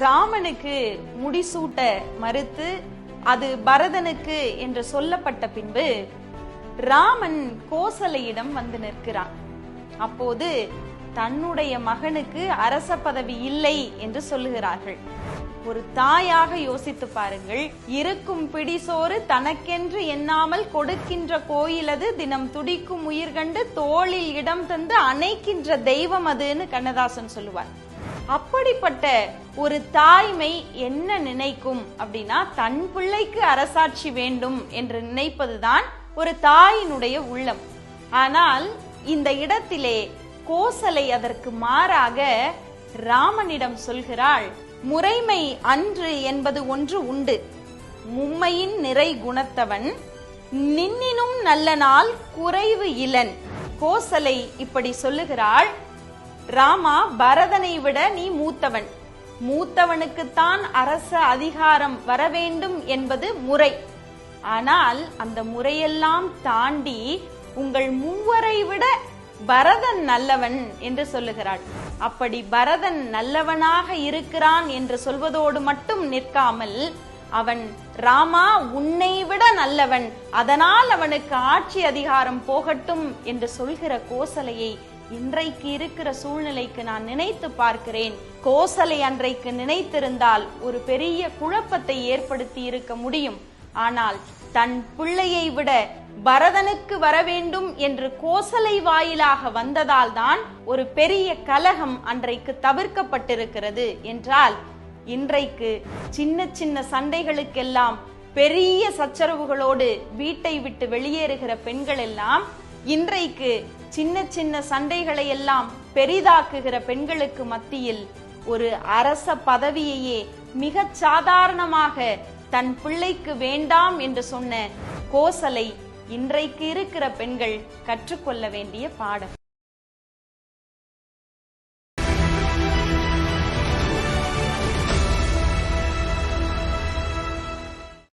ராமனுக்கு முடிசூட்ட மறுத்து அது பரதனுக்கு என்று சொல்லப்பட்ட பின்பு ராமன் கோசலையிடம் வந்து நிற்கிறான். அப்போது தன்னுடைய மகனுக்கு அரச பதவி இல்லை என்று சொல்லுகிறார்கள். ஒரு தாயாக யோசித்து பாருங்கள் இருக்கும் பிடிசோறு தனக்கென்று எண்ணாமல் கொடுக்கின்ற கோயிலது தினம் துடிக்கும் உயிர் கண்டு தோளில் இடம் தந்து அணைக்கின்ற தெய்வம் அதுன்னு கண்ணதாசன் சொல்லுவார். அப்படிப்பட்ட ஒரு தாய்மை என்ன நினைக்கும் அப்படின்னா தன் பிள்ளைக்கு அரசாட்சி வேண்டும் என்று நினைப்பதுதான் ஒரு தாயினுடைய உள்ளம். ஆனால் இந்த இடத்திலே கோசலை அதற்கு மாறாக ராமனிடம் சொல்கிறாள் முறைமை அன்று என்பது ஒன்று உண்டு. மும்மையின் நிறை குணத்தவன் நின்னினும் நல்ல நாள் குறைவு இலன். கோசலை இப்படி சொல்லுகிறாள் ராமா பரதனை விட நீ மூத்தவன். மூத்தவனுக்குத்தான் அரச அதிகாரம் வரவேண்டும் என்பது முறை. ஆனால் அந்த முறையெல்லாம் தாண்டி உங்கள் மூவரை விட பரதன் நல்லவன் என்று சொல்லுகிறாள். அப்படி பரதன் நல்லவனாக இருக்கிறான் என்று சொல்வதோடு மட்டும் நிற்காமல் அவன் ராமா உன்னை விட நல்லவன். அதனால் அவனுக்கு ஆட்சி அதிகாரம் போகட்டும் என்று சொல்கிற கோசலையை இன்றைக்கு இருக்கிற சூழ்நிலைக்கு நான் நினைத்து பார்க்கிறேன். கோசலை அன்றைக்கு நினைத்திருந்தால் ஒரு பெரிய குழப்பத்தை ஏற்படுத்தி இருக்க முடியும். ஆனால் தன் பிள்ளையை விட பரதனுக்கு வர வேண்டும் என்று கோசலை வாயிலாக வந்ததால் தான் ஒரு பெரிய கலகம் அன்றைக்கு தவிர்க்கப்பட்டிருக்கிறது என்றால் இன்றைக்கு சின்ன சின்ன சண்டைகளுக்கெல்லாம் பெரிய சச்சரவுகளோடு வீட்டை விட்டு வெளியேறுகிற பெண்கள் எல்லாம் இன்றைக்கு சின்ன சின்ன சண்டைகளை எல்லாம் பெரிதாக்குகிற பெண்களுக்கு மத்தியில் ஒரு அரச பதவியையே மிக சாதாரணமாக தன் பிள்ளைக்கு வேண்டாம் என்று சொன்ன கோசலை இன்றைக்கு இருக்கிற பெண்கள் கற்றுக்கொள்ள வேண்டிய பாடம்.